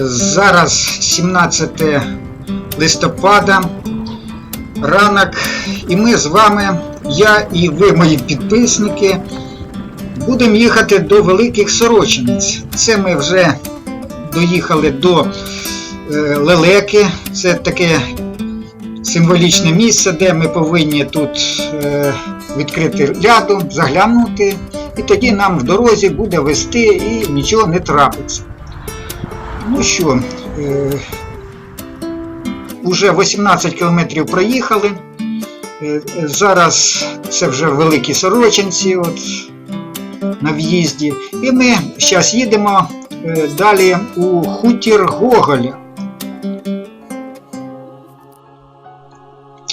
Зараз 17 листопада, ранок, і ми з вами, я і ви, мої підписники, будемо їхати до Великих Сорочинець. Це ми вже доїхали до е, Лелеки. Це таке символічне місце, де ми повинні тут е, відкрити ляду, заглянути, і тоді нам в дорозі буде вести і нічого не трапиться. Ну що, е, уже 18 кілометрів проїхали. Е, зараз це вже великі сорочинці от, на в'їзді. І ми зараз їдемо е, далі у хутір Гоголя.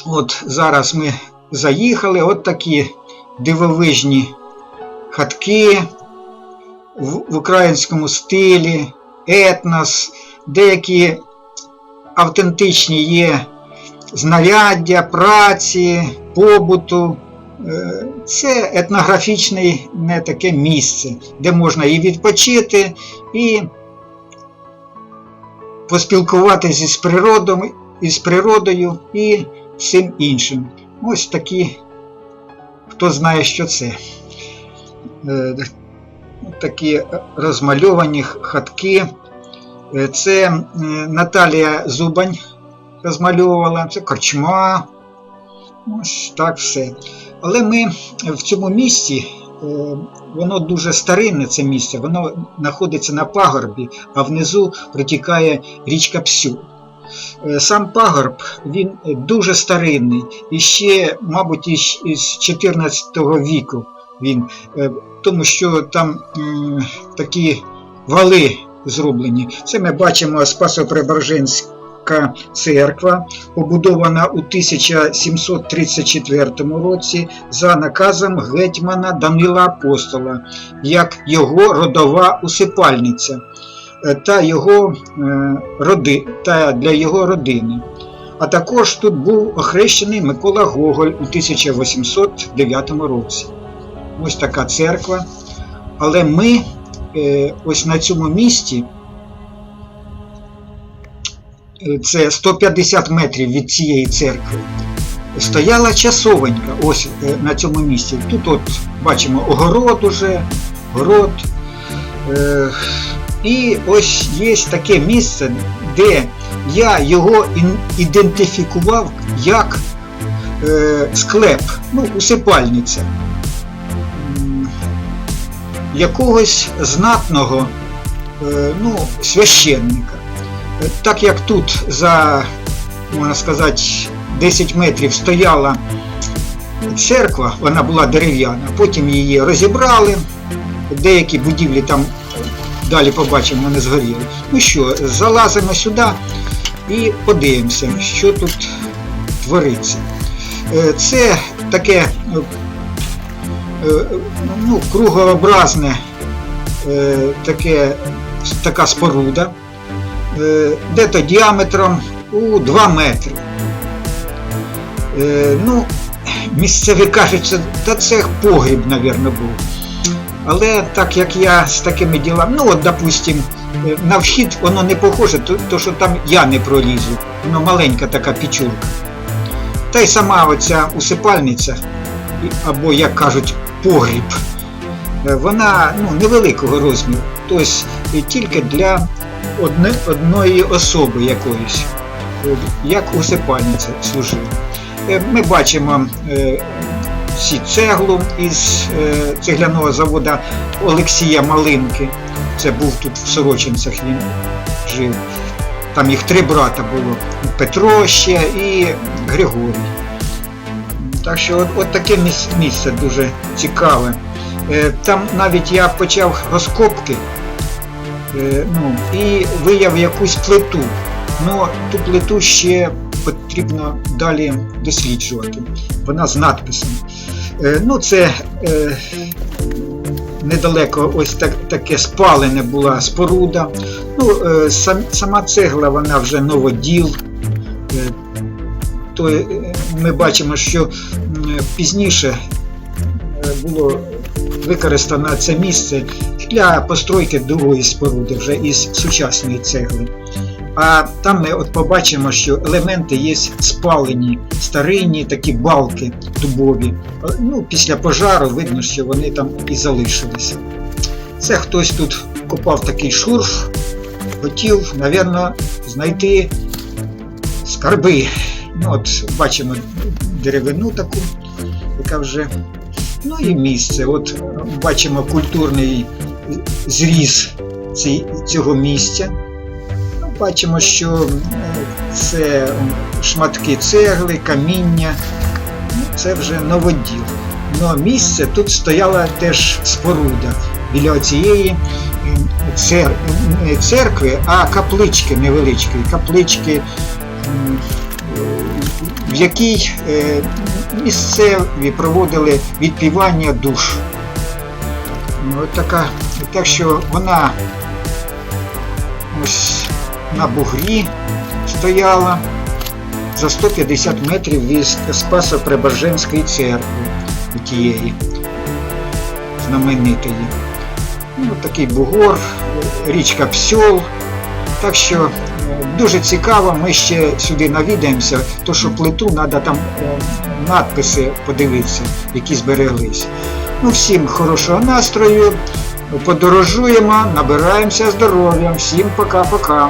От зараз ми заїхали, от такі дивовижні хатки в, в українському стилі, етнос, деякі автентичні є знаряддя, праці, побуту. Е, Це етнографічне не таке місце, де можна і відпочити, і поспілкуватися із природою, із природою і всім іншим. Ось такі, хто знає, що це. Е, Такі розмальовані хатки. Е, Це Наталія Зубань розмальовувала, це корчма. Ось так все. Але ми в цьому місці, е, воно дуже старинне це місце, воно знаходиться на пагорбі, а внизу протікає річка Псю. Е, Сам пагорб він дуже старинний, і ще, мабуть, із із 14 віку він, тому що там такі вали зроблені. Це ми бачимо Спасо-Преображенська церква, побудована у 1734 році за наказом гетьмана Данила Апостола, як його родова усипальниця е, та, його, е, роди, та для його родини. А також тут був охрещений Микола Гоголь у 1809 році. Ось така церква. Але ми ось на цьому місці, е, це 150 метрів від цієї церкви, стояла часовенька ось е, на цьому місці. Тут от бачимо огород уже, город. Е, і ось є таке місце, де я його ідентифікував як е, склеп, ну, усипальниця якогось знатного е, ну, священника. Е, Так як тут за, можна сказати, 10 метрів стояла церква, вона була дерев'яна, потім її розібрали, деякі будівлі там далі побачимо, вони згоріли. Ну що, залазимо сюди і подивимося, що тут твориться. Е, Це таке ну, кругообразне е, таке, така споруда, е, де-то діаметром у 2 метри. Е, Ну, місцеві кажуть, та це погріб, мабуть, був. Але так як я з такими ділами, ну от, допустим, е, на вхід воно не похоже, то, то що там я не пролізу. Воно маленька така пічурка. Та й сама оця усипальниця, або, як кажуть, погріб, е, вона ну, невеликого розміру. Тобто е, тільки для одне, одної особи якоїсь, як усипальниця служила. Е, Ми бачимо всі цеглу із цегляного заводу Олексія Малинки. Це був тут в Сорочинцях він жив. Там їх три брата було: Петро ще і Григорій. Так що от, от таке місце дуже цікаве. Е, Там навіть я почав розкопки е, ну, і вияв якусь плиту. Ну, ту плиту ще потрібно далі досліджувати. Вона з надписом. Е, Ну, це недалеко ось так, таке спалене була споруда. Ну, сам, сама цегла, вона вже новоділ. Е, то е, ми бачимо, що пізніше е, було використано це місце для постройки другої споруди вже із сучасної цегли. А там ми от побачимо, що елементи є спалені, старинні такі балки дубові. Ну, після пожару видно, що вони там і залишилися. Це хтось тут копав такий шурф, хотів, напевно, знайти скарби. Ну, от бачимо деревину таку, яка вже. Ну і місце. От бачимо культурний зріз цього місця. Ну, Бачимо, що е, це шматки цегли, каміння. Ну, це вже новоділ. Ну, місце тут стояла теж споруда біля цієї е, цер... не церкви, а каплички невеличкі. Каплички, в якій е, місцеві проводили відпівання душ. Ну, от така, так що вона ось на бугрі стояла за 150 метрів від Спасо-Преображенської церкви тієї знаменитої. Ну, такий бугор, річка Псьол. Так що дуже цікаво, ми ще сюди навідаємося, то що плиту треба там е, надписи подивитися, які збереглись. Ну, всім хорошого настрою, подорожуємо, набираємося здоров'ям, Всім пока-пока.